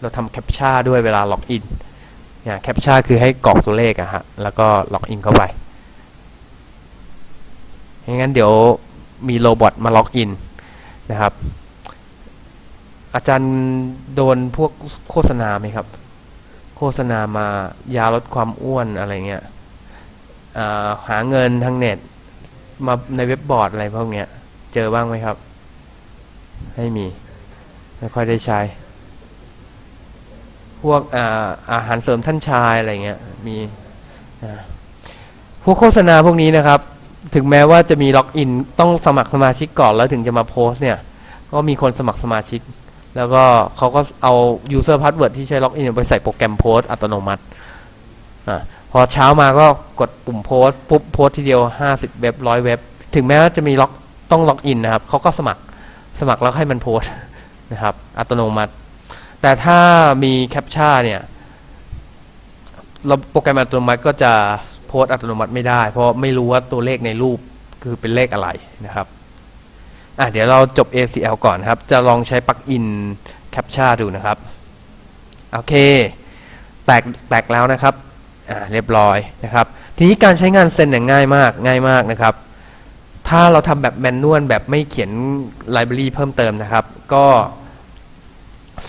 เราทำแคปชั่นด้วยเวลาล็อกอินเนี่ยแคปชั่นคือให้กรอกตัวเลขอะฮะแล้วก็ล็อกอินเข้าไปงั้นเดี๋ยวมีโรบอทมาล็อกอินนะครับ อาจารย์โดนพวกโฆษณาไหมครับ โฆษณามายาลดความอ้วนอะไรเงี้ยหาเงินทางเน็ตมาในเว็บบอร์ดอะไรพวกเนี้ย เจอบ้างไหมครับ ไม่มี ไม่ค่อยได้ใช้ พวกอาอาหารเสริมท่านชายอะไรเงี้ยมีพวกโฆษณาพวกนี้นะครับ ถึงแม้ว่าจะมีล็อกอินต้องสมัครสมาชิกก่อนแล้วถึงจะมาโพสเนี่ย ก็มีคนสมัครสมาชิก แล้วก็เขาก็เอา user password ที่ใช้ล็อกอินไปใส่โปรแกรมโพสอัตโนมัติอพอเช้ามาก็กดปุ่มโพสปุ๊บโพสทีเดียว 50 เว็บร้อยเว็บ ถึงแม้ว่าจะมีล็อกต้องล็อกอินนะครับเขาก็สมัครสมัครแล้วให้มันโพสนะครับ อัตโนมัติ แต่ถ้ามีแคปชั่นเนี่ยเราโปรแกรมอัตโนมัติก็จะโพสต์อัตโนมัติไม่ได้ เพราะไม่รู้ว่าตัวเลขในรูปคือเป็นเลขอะไรนะครับอะเดี๋ยวเราจบ ACL ก่อนครับ จะลองใช้ปลั๊กอินแคปชั่นดูนะครับ โอเค แตกแตกแล้วนะครับอ่าเรียบร้อยนะครับ ทีนี้การใช้งานเซนเนี่ยง่ายมากง่ายมากนะครับ ถ้าเราทำแบบแมนนวลแบบไม่เขียนไลบรารีเพิ่มเติมนะครับ ก็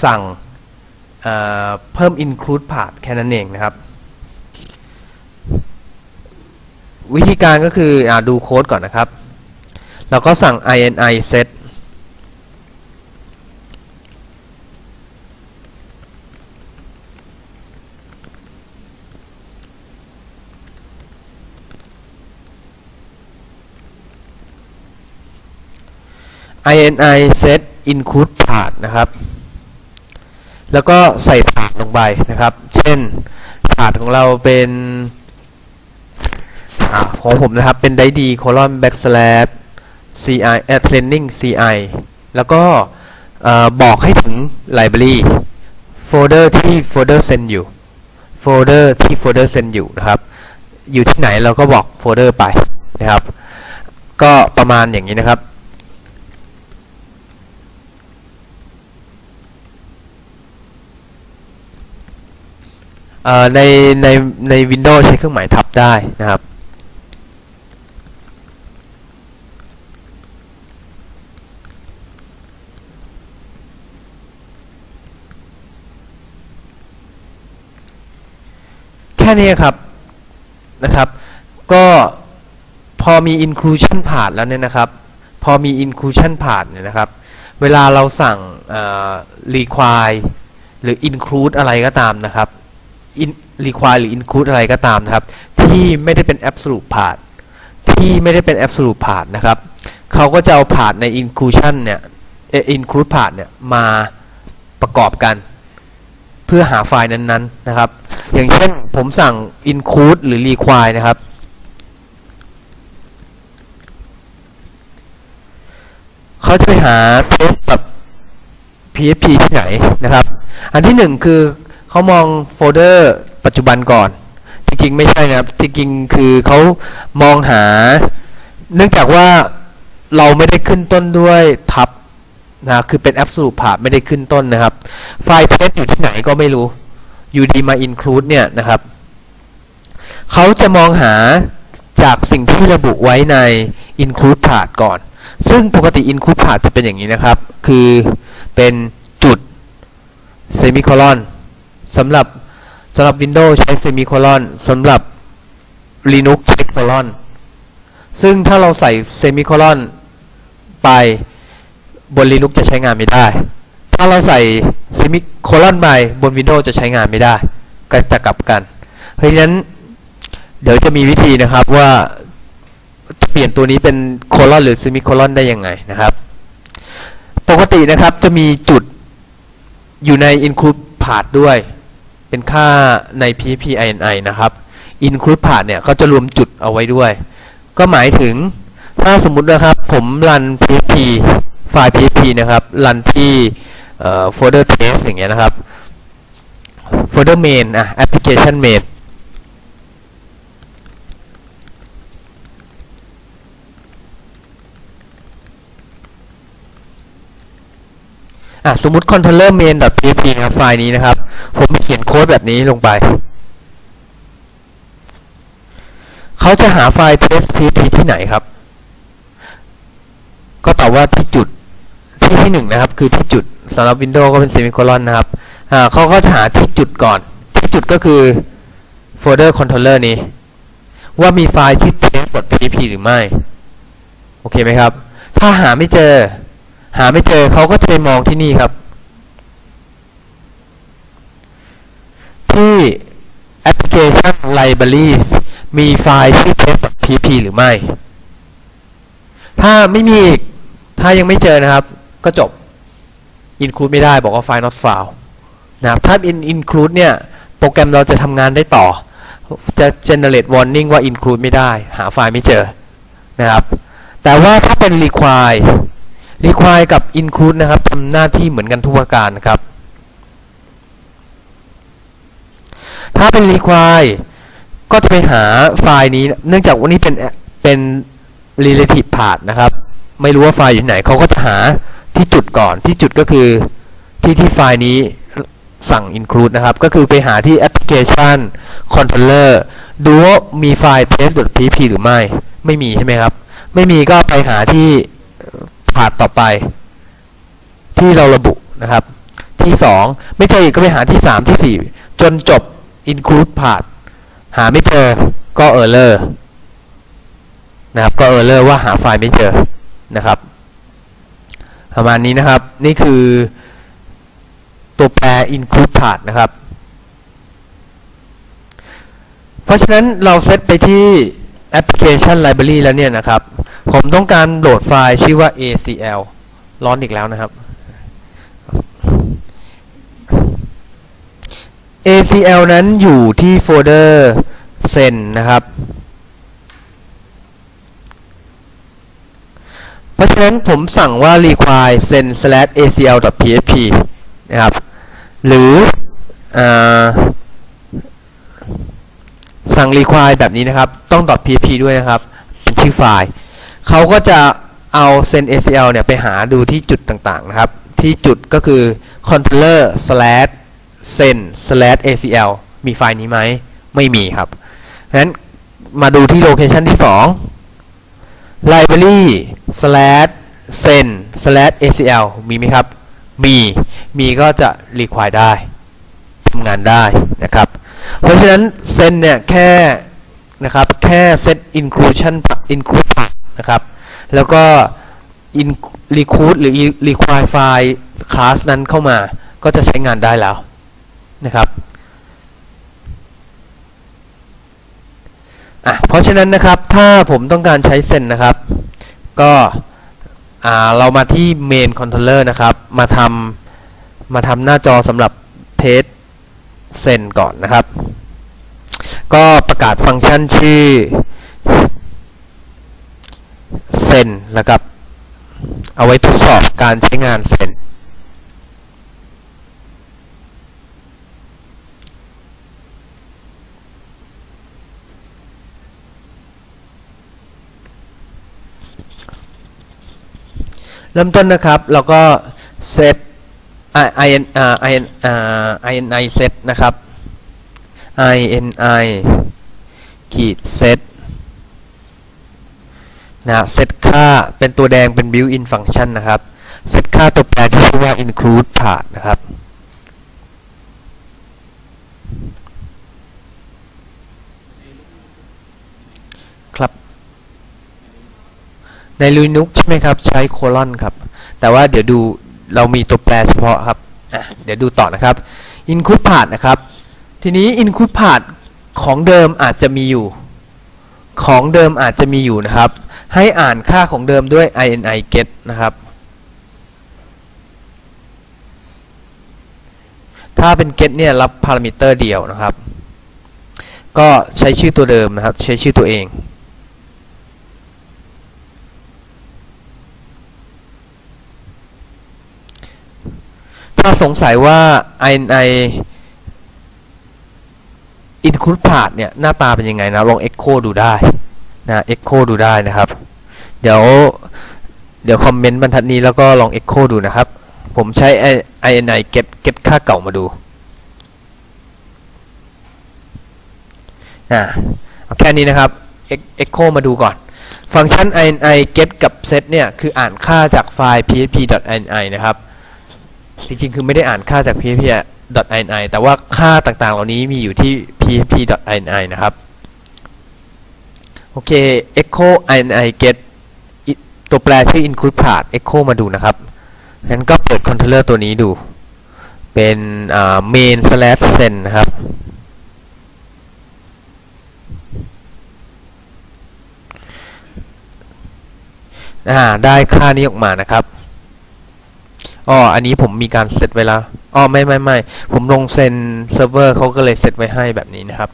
สั่งอ่าเพิ่ม include part แค่นั้นเองนะครับ วิธีการก็คืออดูโค้ดก่อนนะครับ เราก็สั่ง ini set ini set include part นะครับ แล้วก็ใส่ถาดลงไปนะครับ เช่นถาดของเราเป็นอของผมนะครับเป็นไดดี colon backslash ci เอ่อ training ci แล้วก็บอกให้ถึง library โฟลเดอร์ที่โฟลเดอร์เซนอยู่โฟลเดอร์ที่โฟลเดอร์เซนอยู่นะครับ อยู่ที่ไหนเราก็บอกโฟลเดอร์ไปนะครับ ก็ประมาณอย่างนี้นะครับ เอ่อ ในในใน Windows ใช้เครื่องหมายทับได้นะครับแค่นี้ครับนะครับ ก็พอมี inclusion part แล้วเนี่ยนะครับ พอมี inclusion part เนี่ยนะครับ เวลาเราสั่ง require หรือ include อะไรก็ตามนะครับ in require หรือ include อะไรก็ตามนะครับ ที่ไม่ได้เป็น absolute part ที่ไม่ได้เป็น absolute part นะครับเขาก็จะเอา part ใน inclusion เนี่ยเอ่อ include part เนี่ยมาประกอบกัน เพื่อหาไฟล์นั้นๆนะครับ อย่างเช่นผมสั่ง include หรือ require นะครับเขาจะไปหา test แบบ PHP ที่ไหนนะครับ อันที่หนึ่งคือ เขามองโฟลเดอร์ปัจจุบันก่อนจริงๆไม่ใช่นะครับจริงๆคือเขามองหา เนื่องจากว่าเราไม่ได้ขึ้นต้นด้วยทับนะคือเป็น absolute part ไม่ได้ขึ้นต้นนะครับ ไฟล์ test อยู่ที่ไหนก็ไม่รู้อยู่ดีมา include เนี่ยนะครับเขาจะมองหาจากสิ่งที่ระบุไว้ใน include part ก่อน ซึ่งปกติ include part จะเป็นอย่างนี้นะครับ คือเป็นจุด semicolon สำหรับสำหรับ Windows ใช้ semicolon สำหรับ Linux ใช้ colon ซึ่งถ้าเราใส่ semicolon ไปบน Linux จะใช้งานไม่ได้ ถ้าเราใส่ semicolon ไปบน Windows จะใช้งานไม่ได้ ก็จะกลับกัน เพราะฉะนั้นเดี๋ยวจะมีวิธีนะครับว่าเปลี่ยนตัวนี้เป็น colon หรือ semicolon ได้ยังไงนะครับ ปกตินะครับจะมีจุดอยู่ใน include part ด้วย เป็นค่าใน php ini นะครับ include path เนี่ยก็จะรวมจุดเอาไว้ด้วย ก็หมายถึงถ้าสมมุตินะครับผมรัน php ไฟล์ php นะครับรันที่เอ่อ folder test อย่างเงี้ยนะครับ folder main อะ application main อะสมมติ controller main.php นะครับไฟล์นี้นะครับ ผมเขียนโค้ดแบบนี้ลงไป เขาจะหาไฟล์ test.php ที่ไหนครับ ก็ตอบว่าที่จุดที่ที่หนึ่งนะครับ คือที่จุดสำหรับ Windows ก็เป็น semicolon นะครับอ่าเขาก็จะหาที่จุดก่อน ที่จุดก็คือโฟลเดอร์ controller นี้ ว่ามีไฟล์ที่ test.php หรือไม่ โอเคไหมครับ ถ้าหาไม่เจอ หาไม่เจอเขาก็จะไปมองที่นี่ครับ ที่ application libraries มีไฟล์ที่ test.php หรือไม่ ถ้าไม่มีอีก ถ้ายังไม่เจอนะครับ ก็จบ include ไม่ได้บอกว่า file not found นะครับถ้า in include เนี่ย โปรแกรมเราจะทำงานได้ต่อ จะ generate warning ว่า include ไม่ได้ หาไฟล์ไม่เจอนะครับ แต่ว่าถ้าเป็น require require กับ include นะครับทำหน้าที่เหมือนกันทุกประการนะครับ ถ้าเป็น require ก็จะไปหาไฟล์นี้ เนื่องจากว่านี้เป็นเป็น relative path นะครับ ไม่รู้ว่าไฟล์อยู่ไหนเขาก็จะหาที่จุดก่อนที่จุดก็คือที่ที่ไฟล์นี้สั่ง include นะครับ ก็คือไปหาที่ application controller ดูว่ามีไฟล์ test.pp หรือไม่ ไม่มีใช่ไหมครับ ไม่มีก็ไปหาที่ ผาดต่อไป ที่เราระบุนะครับ ที่ 2 ไม่เจออีกก็ไปหาที่ 3 ที่ 4 จนจบ include path หาไม่เจอก็ error นะครับก็ error ว่าหาไฟล์ไม่เจอนะครับ ประมาณนี้นะครับนี่คือตัวแปร include path นะครับ เพราะฉะนั้นเราเซตไปที่ application library แล้วเนี่ยนะครับ ผมต้องการโหลดไฟล์ชื่อว่า acl ร้อนอีกแล้วนะครับ acl นั้นอยู่ที่โฟลเดอร์ send นะครับ เพราะฉะนั้นผมสั่งว่า require send slash acl.php นะครับ หรืออสั่ง require แบบนี้นะครับ ต้อง .php ด้วยนะครับ เป็นชื่อไฟล์ เขาก็จะเอา send acl เนี่ยไปหาดูที่จุดต่างๆนะครับ ที่จุดก็คือ controller slash send slash acl มีไฟล์นี้ไหมไม่มีครับงั้นมาดูที่โลเคชันที่ 2 library slash send slash acl มีไหมครับ มี มีก็จะ require ได้ทำงานได้นะครับ เพราะฉะนั้น send เนี่ยแค่นะครับแค่ set inclusion include นะครับ แล้วก็ in recruit หรือ require file class นั้นเข้ามาก็จะใช้งานได้แล้วนะครับอะเพราะฉะนั้นนะครับถ้าผมต้องการใช้เซนนะครับ ก็อ่าเรามาที่ main controller นะครับ มาทำมาทำหน้าจอสำหรับเทสเซนก่อนนะครับ ก็ประกาศฟังก์ชันชื่อ เซนแล้วกับ เอาไว้ทดสอบการใช้งานเซนเริ่มต้นนะครับเราก็เซต i n i n i n i set นะครับ i n i ขีด set นะเซตค่าเป็นตัวแดงเป็น built in function นะครับเซตค่าตัวแปรที่ชื่อว่า include path นะครับครับใน Linux ใช่ไหมครับ ใช้โคลอนครับ แต่ว่าเดี๋ยวดูเรามีตัวแปรเฉพาะครับเดี๋ยวดูต่อนะครับ include path นะครับ ทีนี้ include path ของเดิมอาจจะมีอยู่ ของเดิมอาจจะมีอยู่นะครับ ให้อ่านค่าของเดิมด้วย ini get นะครับ ถ้าเป็น get เนี่ยรับพารามิเตอร์เดียวนะครับ ก็ใช้ชื่อตัวเดิมนะครับ ใช้ชื่อตัวเองถ้าสงสัยว่า ini include path เนี่ย หน้าตาเป็นยังไงนะ ลอง echo ดูได้ นะ echo ดูได้นะครับ เดี๋ยวเดี๋ยวคอมเมนต์บรรทัดนี้แล้วก็ลอง echo ดูนะครับ ผมใช้ ini get get ค่าเก่ามาดูอ่าเอาแค่นี้นะครับ echo มาดูก่อน ฟังก์ชัน ini get กับ set เนี่ย คืออ่านค่าจากไฟล์ php.ini นะครับ จริงๆ คือไม่ได้อ่านค่าจาก php.ini แต่ว่าค่าต่างๆ เหล่านี้มีอยู่ที่ php.ini นะครับ อเค echo ini get อิตัวแปรชื่อ include path echo มาดูนะครับงั้นก็เปิด controller ตัวนี้ดู เป็น main slash send นะครับ ได้ค่านี้ออกมานะครับอ๋ออันนี้ผมมีการเซตไว้แล้วอ๋อไม่ไม่ไม่ผมลงเซนเซิร์ฟเวอร์เขาก็เลยเซตไว้ให้แบบนี้นะครับ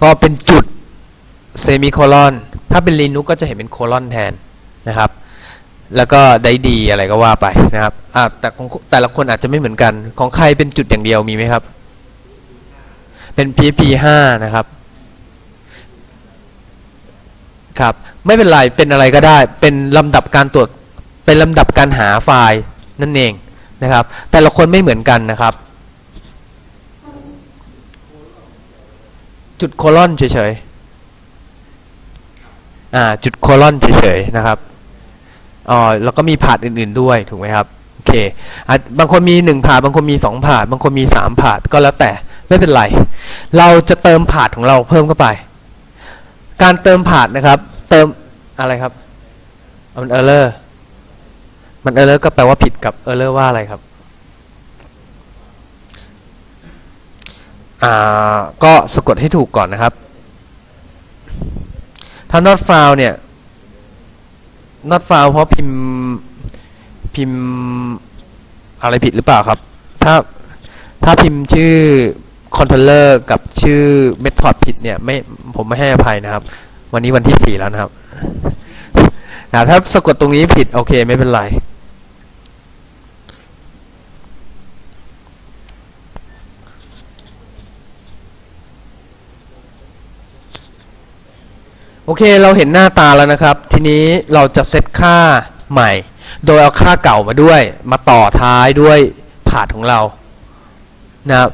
ก็เป็นจุด เซมิโคลอนถ้าเป็น Linux ก็จะเห็นเป็นโคลอนแทนนะครับ แล้วก็ได้ดีอะไรก็ว่าไปนะครับแต่ของแต่ละคนอาจจะไม่เหมือนกัน ของใครเป็นจุดอย่างเดียวมีไหมครับ เป็น PHP 5นะครับครับไม่เป็นไร เป็นอะไรก็ได้ เป็นลำดับการตรวจ เป็นลำดับการหาไฟล์นั่นเองนะครับ แต่ละคนไม่เหมือนกันนะครับ จุดโคลอนเฉยๆ จุดโคลอนเฉยๆนะครับอ๋อแล้วก็มีผาดอื่นๆด้วยถูกไหมครับโอเคบางคนมีหนึ่งผาดบางคนมีสองผาดบางคนมีสามผาดก็แล้วแต่ไม่เป็นไร เราจะเติมผาดของเราเพิ่มเข้าไป การเติมผาดนะครับ เติมอะไรครับมันเออร์เลอร์มันเออร์เลอร์ก็แปลว่าผิดกับเออร์เลอร์ว่าอะไรครับอ่าก็สะกดให้ถูกก่อนนะครับ ถ้า not found เนี่ย not found เพราะพิมพ์พิมพ์อะไรผิดหรือเปล่าครับ ถ้าถ้าพิมพ์ชื่อ controller กับชื่อ method ผิดเนี่ยไม่ผมไม่ให้อภัยนะครับ วันนี้วันที่สี่แล้วนะครับนะถ้าสะกดตรงนี้ผิด โอเค ไม่เป็นไร โอเคเราเห็นหน้าตาแล้วนะครับ ทีนี้เราจะเซตค่าใหม่ โดยเอาค่าเก่ามาด้วย มาต่อท้ายด้วยผาดของเรานะครับ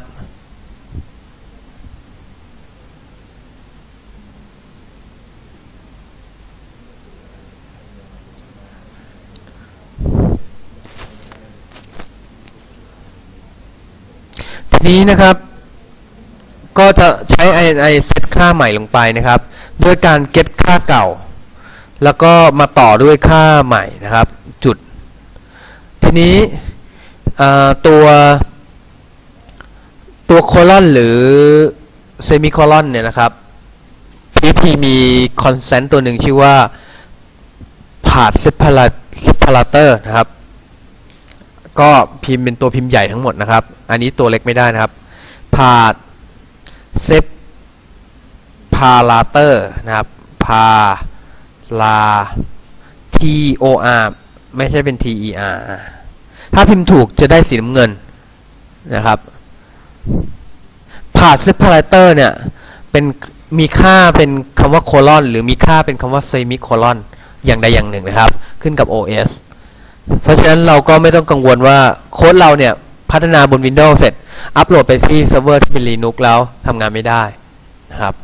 ทีนี้นะครับ ก็จะใช้ ini เซตค่าใหม่ลงไปนะครับ ด้วยการ get ค่าเก่า แล้วก็มาต่อด้วยค่าใหม่นะครับจุด ทีนี้ตัวตัวโคลอนหรือเซมิโคลอนเนี่ยนะครับ PHP มี constant ตัวหนึ่งชื่อว่า path separator นะครับ ก็พิมพ์เป็นตัวพิมพ์ใหญ่ทั้งหมดนะครับ อันนี้ตัวเล็กไม่ได้นะครับ path separator นะครับ pa la t o r ไม่ใช่เป็น t e r ถ้าพิมพ์ถูกจะได้สีน้ำเงินนะครับ path separator เนี่ยเป็นมีค่าเป็นคำว่าโคลอนหรือมีค่าเป็นคำว่าเซมิโคลอนอย่างใดอย่างหนึ่งนะครับ ขึ้นกับ OS เพราะฉะนั้นเราก็ไม่ต้องกังวลว่าโค้ดเราเนี่ย พัฒนาบน Windows เสร็จ อัปโหลดไปที่เซิร์ฟเวอร์ที่เป็น Linux แล้วทำงานไม่ได้นะครับ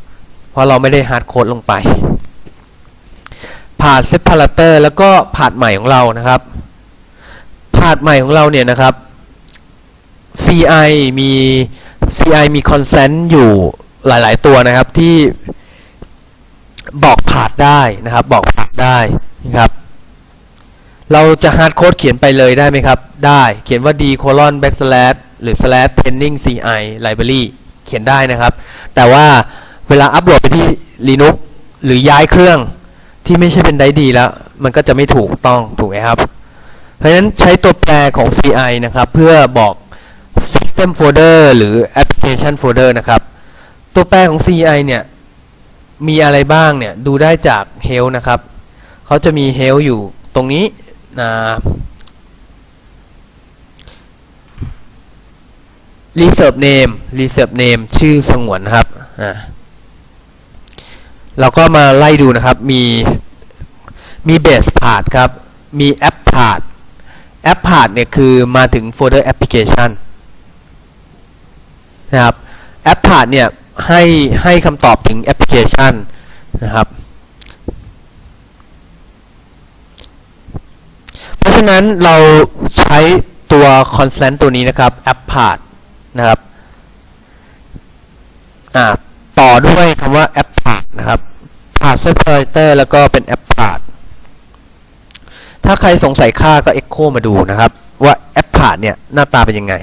เพราะเราไม่ได้ฮาร์ดโค้ดลงไป ผ่าน separator แล้วก็ผ่านใหม่ของเรานะครับ ผ่านใหม่ของเราเนี่ยนะครับ CI มี CI มี consent อยู่หลาย ๆ ตัวนะครับที่บอกผ่านได้นะครับ บอกผ่านได้นะครับ เราจะฮาร์ดโค้ดเขียนไปเลยได้ไหมครับ ได้เขียนว่า d colon backslash หรือ slash pending ci library เขียนได้นะครับ แต่ว่า เวลาอัปโหลดไปที่ Linux หรือย้ายเครื่องที่ไม่ใช่เป็นไดดีแล้ว มันก็จะไม่ถูกต้องถูกไหมครับ เพราะฉะนั้นใช้ตัวแปรของ ci นะครับ เพื่อบอก system folder หรือ application folder นะครับ ตัวแปรของ ci เนี่ยมีอะไรบ้างเนี่ยดูได้จาก help นะครับเขาจะมี help อยู่ตรงนี้นะ reserve name reserve name ชื่อสงวนนะครับอ่า เราก็มาไล่ดูนะครับ มีมี base path ครับ มี app path แอปพาดเนี่ยคือมาถึงโฟลเดอร์แอปพลิเคชันนะครับแอปพาดเนี่ยให้ให้คำตอบถึงแอปพลิเคชันนะครับ เพราะฉะนั้นเราใช้ตัว constant ตัวนี้นะครับ app path นะครับอ่าต่อด้วยคำว่า app path นะครับ path separator แล้วก็เป็น app path ถ้าใครสงสัยค่าก็ echo มาดูนะครับ ว่า app path เนี่ย หน้าตาเป็นยังไง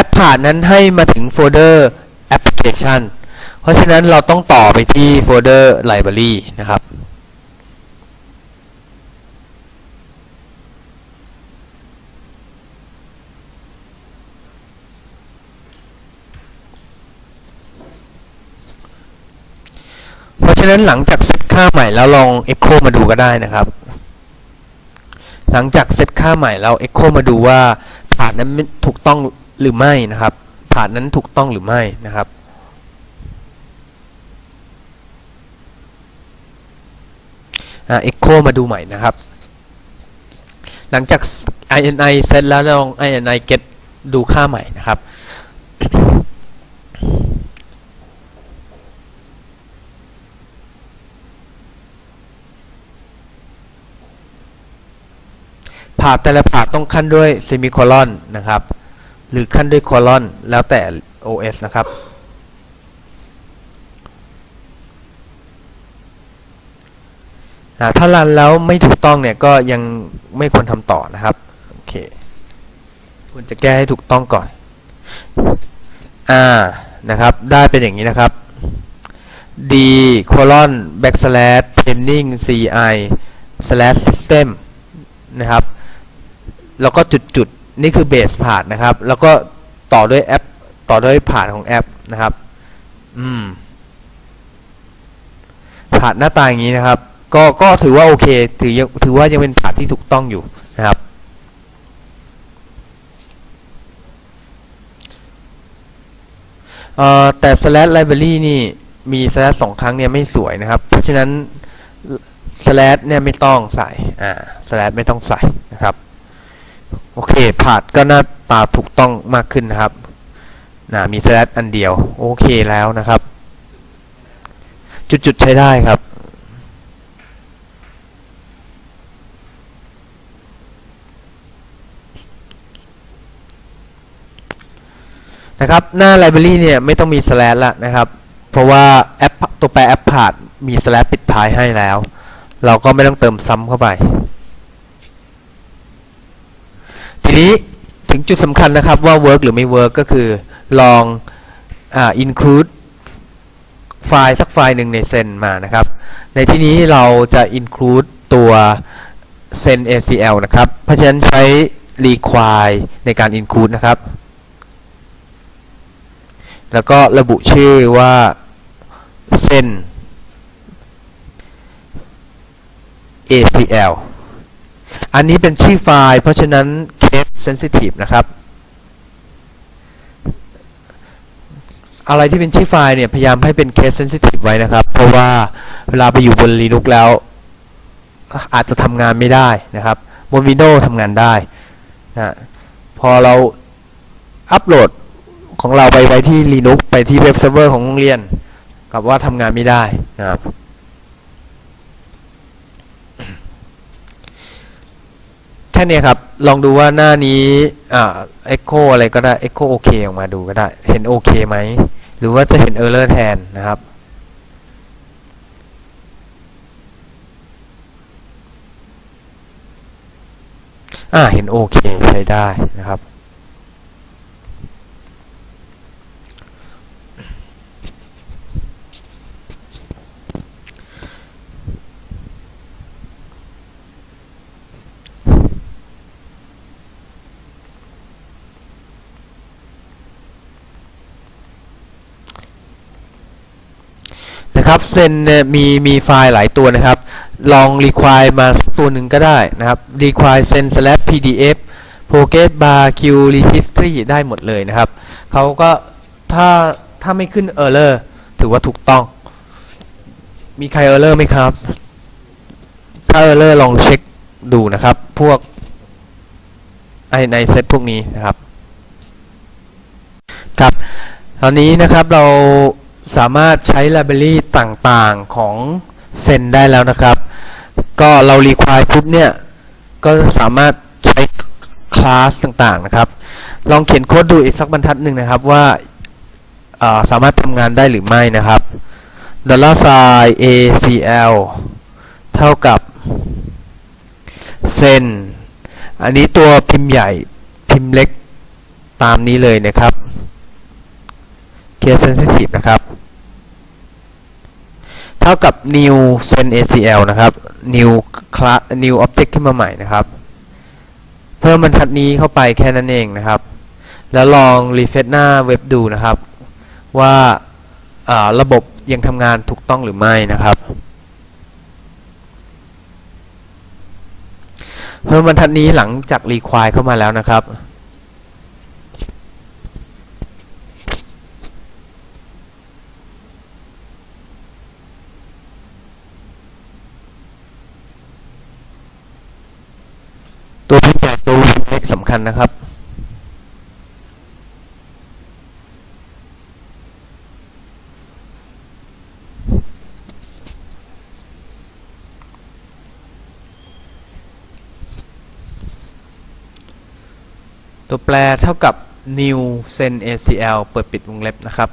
app path นั้นให้มาถึงโฟลเดอร์ application เพราะฉะนั้นเราต้องต่อไปที่โฟลเดอร์ library นะครับะฉะนั้นหลังจากเซตค่าใหม่แล้วลอง Echo มาดูก็ได้นะครับ หลังจากเซตค่าใหม่เรา Echo มาดูว่าผ่านนั้นถูกต้องหรือไม่นะครับ ผ่านนั้นถูกต้องหรือไม่นะครับเอ่า Echo มาดูใหม่นะครับ หลังจาก ini เซตแล้วลอง ini get ดูค่าใหม่นะครับาดแต่ละผาดต้องขั้นด้วยเซมิโคลอนนะครับ หรือขั้นด้วยโคลอนแล้วแต่ OS นะครับ ถ้ารันแล้วไม่ถูกต้องเนี่ยก็ยังไม่ควรทำต่อนะครับ โอเค ควรจะแก้ให้ถูกต้องก่อน อ่า นะครับ ได้เป็นอย่างนี้นะครับ d colon backslash training ci slash system นะครับ แล้วก็จุดจุดๆนี่คือเบสผ่านนะครับ แล้วก็ต่อด้วยแอป ต่อด้วยผ่านของแอปนะครับ อืม ผ่านหน้าตาอย่างนี้นะครับ ก็ก็ถือว่าโอเค ถือถือว่ายังเป็นผ่านที่ถูกต้องอยู่นะครับ เอ่อแต่ slash library นี่มี slash สองครั้งเนี่ยไม่สวยนะครับ เพราะฉะนั้น slash เนี่ยไม่ต้องใส่ อ่า slash ไม่ต้องใส่นะครับ โอเคผานก็หน้าตาถูกต้องมากขึ้นนะครับนะมี slash อันเดียว โอเคแล้วนะครับ จุดๆใช้ได้ครับนะครับหน้า library เนี่ยไม่ต้องมี slash ละนะครับ เพราะว่าแอปตัวแปรแอปพาดมี slash ปิดท้ายให้แล้ว เราก็ไม่ต้องเติมซ้ำเข้าไป ที นี้ถึงจุดสำคัญนะครับว่า work หรือไม่ work ก็คือลองอ include ไฟล์สักไฟล์หนึ่งในเซนมานะครับ ในที่นี้เราจะ include ตัว send acl นะครับ เพราะฉะนั้นใช้ require ในการ include นะครับ แล้วก็ระบุชื่อว่า send acl อันนี้เป็นชื่อไฟล์ เพราะฉะนั้น c a s sensitive นะครับ อะไรที่เป็นชื่อไฟล์เนี่ยพยายามให้เป็น case sensitive ไว้นะครับ เพราะว่าเวลาไปอยู่บน Linux แล้ว อาจจะทำงานไม่ได้นะครับ บน Windows ทำงานได้นะพอเราอัปโหลดของเราไปไว้ที่ Linux ไปที่เว็บเซิร์ฟเวอร์ของโรงเรียน กับว่าทำงานไม่ได้นะครับ ค่นี้ครับ ลองดูว่าหน้านี้อ่า Echo อะไรก็ได้ Echo โอเคออกมาดูก็ได้ เห็นโอเคไหม หรือว่าจะเห็น Error แทนนะครับอ่าเห็นโอเคใช้ได้นะครับ นะครับเซนเนี่ยมีมีไฟล์หลายตัวนะครับ ลอง require มาสักตัวหนึ่งก็ได้นะครับ require send slash pdf progress bar q history ได้หมดเลยนะครับเขาก็ถ้าถ้าไม่ขึ้น error ถือว่าถูกต้อง มีใคร error ไหมครับ ถ้าาเออร์เลอร์ลองเช็คดูนะครับ พวกไอในเซตพวกนี้นะครับ ครับ ตอนนี้นะครับเรา สามารถใช้ library ต่างๆของเซนได้แล้วนะครับ ก็เรา require ปุ๊บเนี่ย ก็สามารถใช้คลาสต่างๆนะครับ ลองเขียนโค้ดดูอีกสักบรรทัดหนึ่งนะครับว่าาสามารถทำงานได้หรือไม่นะครับ dollar sign acl เท่ากับเซนอันนี้ตัวพิมพ์ใหญ่พิมพ์เล็กตามนี้เลยนะครับ case sensitive นะครับ เท่ากับ new send acl นะครับ new class new object ขึ้นมาใหม่นะครับ เพิ่มบรรทัดนี้เข้าไปแค่นั้นเองนะครับ แล้วลองรีเฟซหน้าเว็บดูนะครับ ว่าาระบบยังทำงานถูกต้องหรือไม่นะครับ เพิ่มบรรทัดนี้หลังจากรีควายเข้ามาแล้วนะครับ ตัวพิมพ์ใหญ่็กสำคัญนะครับตัวแปรเท่ากับ new sen acl เปิดปิดวงเล็บนะครับ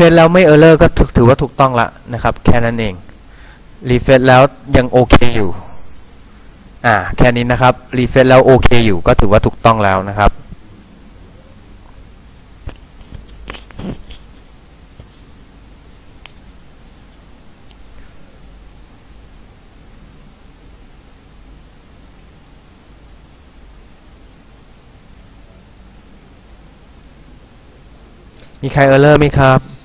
เฟซแล้วไม่เออร์เลอร์ก็ถือถือว่าถูกต้องละนะครับ แค่นั้นเองรีเฟซแล้วยังโอเคอยู่อ่าแค่นี้นะครับรีเฟซแล้วโอเคอยู่ก็ถือว่าถูกต้องแล้วนะครับมีใครเออร์เลอร์ไหมครับ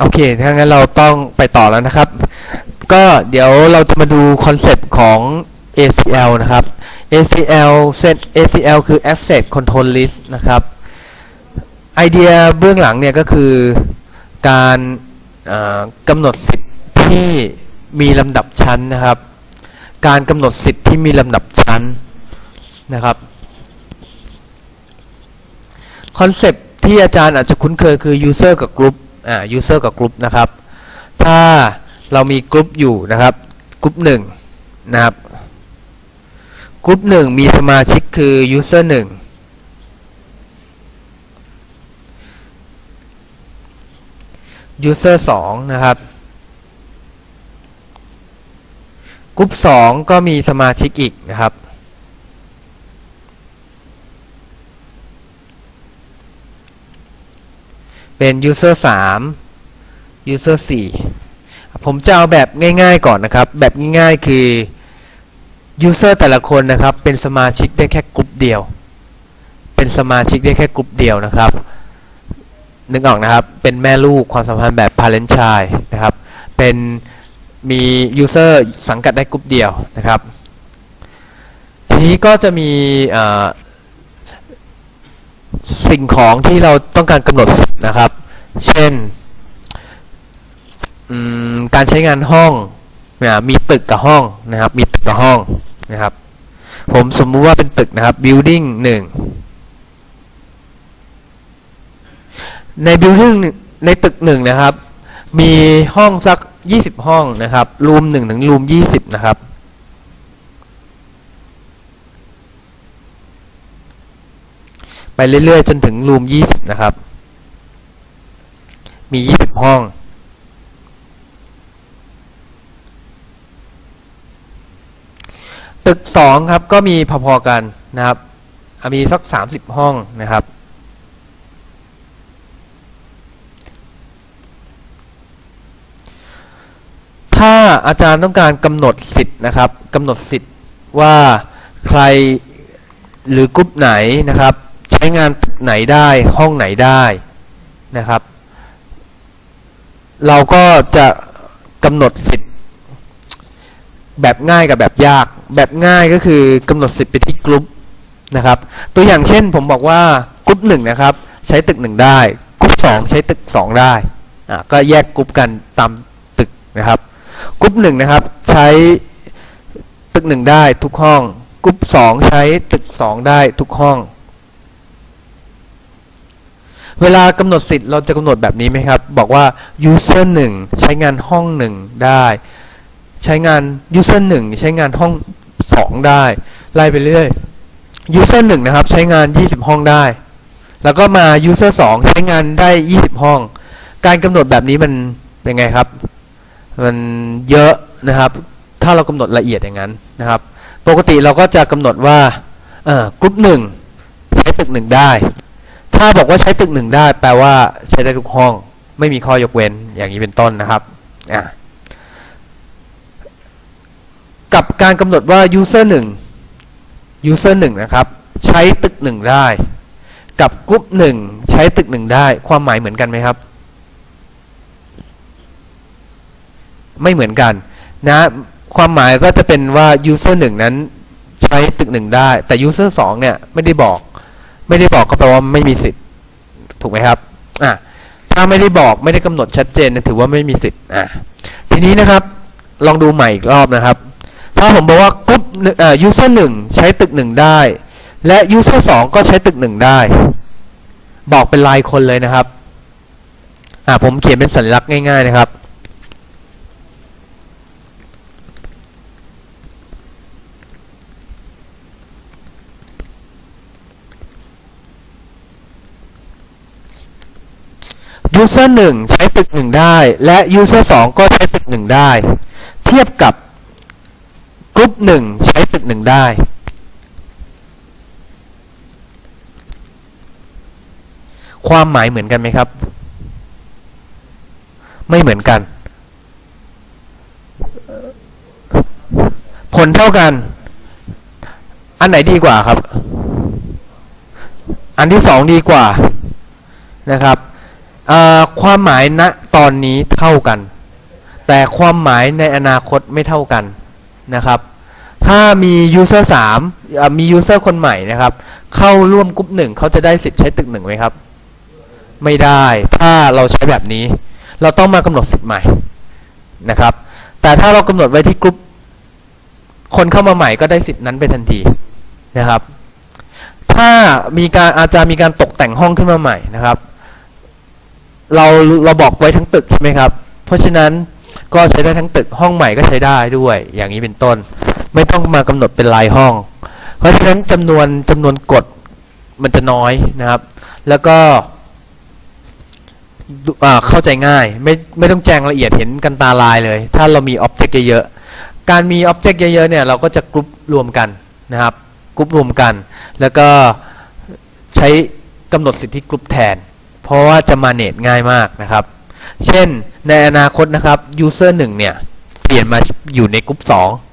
โอเค ถ้างั้นเราต้องไปต่อแล้วนะครับ ก็เดี๋ยวเราจะมาดูคอนเซปต์ของ ACL นะครับ ACL เซต ACL คือ Asset Control List นะครับ ไอเดียเบื้องหลังเนี่ยก็คือการกำหนดสิทธิ์ที่มีลำดับชั้นนะครับ การกำหนดสิทธิ์ที่มีลำดับชั้นนะครับ คอนเซปต์ที่อาจารย์อาจจะคุ้นเคยคือ user กับ group อ่า user กับ group นะครับ ถ้าเรามี group อยู่นะครับ group หนึ่งนะครับ group หนึ่งมีสมาชิกคือ user หนึ่ง user 2นะครับกลุ่ม2ก็มีสมาชิกอีกนะครับ เป็น user 3 user 4 ผมจะเอาแบบง่ายๆก่อนนะครับ แบบง่ายๆคือ user แต่ละคนนะครับ เป็นสมาชิกได้แค่กลุ่มเดียว เป็นสมาชิกได้แค่กลุ่มเดียวนะครับนึกออกนะครับ เป็นแม่ลูกความสัมพันธ์แบบ parent child นะครับ เป็นมี user สังกัดได้กลุ่มเดียวนะครับ ทีนี้ก็จะมี สิ่งของที่เราต้องการกำหนดนะครับ เช่นการใช้งานห้องนะมีตึกกับห้องนะครับ มีตึกกับห้องนะครับ ผมสมมุติว่าเป็นตึกนะครับ building หนึ่งใน building ในตึกหนึ่งนะครับ มีห้องสัก 20 ห้องนะครับ รูมหนึ่งถึงรูม20 นะครับ ไปเรื่อยๆ จนถึงรูม 20 นะครับ มี 20 ห้อง ตึก 2 ครับ ก็มีพอๆกันนะครับ มีสัก 30 ห้องนะครับ ถ้าอาจารย์ต้องการกำหนดสิทธิ์นะครับกำหนดสิทธิ์ว่าใครหรือกลุ่มไหนนะครับ ช้งานไหนได้ห้องไหนได้นะครับ เราก็จะกำหนดสิทธิ์แบบง่ายกับแบบยาก แบบง่ายก็คือกำหนดสิทธิ์ไปที่กลุ่มนะครับตัวอย่างเช่นผมบอกว่ากลุ่มหนึ่งนะครับ ใช้ตึกหนึ่งได้กลุ่มสองใช้ตึกสองได้อะก็แยกกลุ่มกันตามตึกนะครับกลุ่มหนึ่งนะครับใช้ตึกหนึ่งได้ทุกห้องกลุ่มสองใช้ตึกสองได้ทุกห้อง เวลากำหนดสิทธิ์เราจะกำหนดแบบนี้ไหมครับ บอกว่า user 1 ใช้งานห้อง 1 ได้ ใช้งาน user 1 ใช้งานห้อง 2 ได้ ไล่ไปเรื่อย user 1 นะครับ ใช้งาน 20 ห้องได้ แล้วก็มา user 2 ใช้งานได้ 20 ห้อง การกำหนดแบบนี้มันเป็นไงครับ มันเยอะนะครับ ถ้าเรากำหนดละเอียดอย่างนั้นนะครับ ปกติเราก็จะกำหนดว่าเอ่อกลุ่มหนึ่งใช้ตึกหนึ่งได้ ถ้าบอกว่าใช้ตึกหนึ่งได้แปลว่าใช้ได้ทุกห้อง ไม่มีข้อยกเว้นอย่างนี้เป็นต้นนะครับอะกับการกำหนดว่า user 1 user 1นะครับ ใช้ตึกหนึ่งได้ กับกลุ่มหนึ่งใช้ตึกหนึ่งได้ ความหมายเหมือนกันไหมครับ ไม่เหมือนกันนะความหมายก็จะเป็นว่า user 1 นั้นใช้ตึกหนึ่งได้ แต่ user 2 เนี่ย ไม่ได้บอก ไม่ได้บอกก็แปลว่าไม่มีสิทธิ์ ถูกไหมครับอะถ้าไม่ได้บอกไม่ได้กำหนดชัดเจนถือว่าไม่มีสิทธิ์อะทีนี้นะครับ ลองดูใหม่อีกรอบนะครับ ถ้าผมบอกว่ากลุ่มเอ่อ user 1ใช้ตึกหนึ่งได้ และ user 2ก็ใช้ตึกหนึ่งได้ บอกเป็นรายคนเลยนะครับอะผมเขียนเป็นสัญลักษณ์ง่าย ๆ นะครับ user 1 ใช้ตึก 1 ได้ และ user 2 ก็ใช้ตึก 1 ได้ เทียบกับกลุ่ม1ใช้ตึก 1 ได้ความหมายเหมือนกันไหมครับ ไม่เหมือนกัน ผลเท่ากัน อันไหนดีกว่าครับ อันที่สองดีกว่านะครับ ความหมายณตอนนี้เท่ากัน แต่ความหมายในอนาคตไม่เท่ากันนะครับ ถ้ามี user 3เอ่อมี user คนใหม่นะครับ เข้าร่วมกลุ่มหนึ่งเขาจะได้สิทธิ์ใช้ตึกหนึ่งไหมครับ ไม่ได้ถ้าเราใช้แบบนี้ เราต้องมากำหนดสิทธิ์ใหม่นะครับ แต่ถ้าเรากำหนดไว้ที่กลุ่มคนเข้ามาใหม่ก็ได้สิทธิ์นั้นไปทันทีนะครับ ถ้ามีการอาจจะมีการตกแต่งห้องขึ้นมาใหม่นะครับ เราเราบอกไว้ทั้งตึกใช่ไหมครับ เพราะฉะนั้นก็ใช้ได้ทั้งตึกห้องใหม่ก็ใช้ได้ด้วย อย่างนี้เป็นต้น ไม่ต้องมากำหนดเป็นรายห้อง เพราะฉะนั้นจำนวนจำนวนกฎมันจะน้อยนะครับ แล้วก็เข้าใจง่าย ไม่ไม่ต้องแจงละเอียดเห็นกันตาลายเลย ถ้าเรามีอ็อบเจกต์เยอะๆการมีอ็อบเจกต์เยอะๆเนี่ยเราก็จะกรุ๊ปรวมกันนะครับกรุ๊ปรวมกัน แล้วก็ใช้กำหนดสิทธิกรุ๊ปแทน เพราะว่าจะมาเนตง่ายมากนะครับ เช่นในอนาคตนะครับยูเซอร์หนึ่งเนี่ย เปลี่ยนมาอยู่ในกลุ่ม2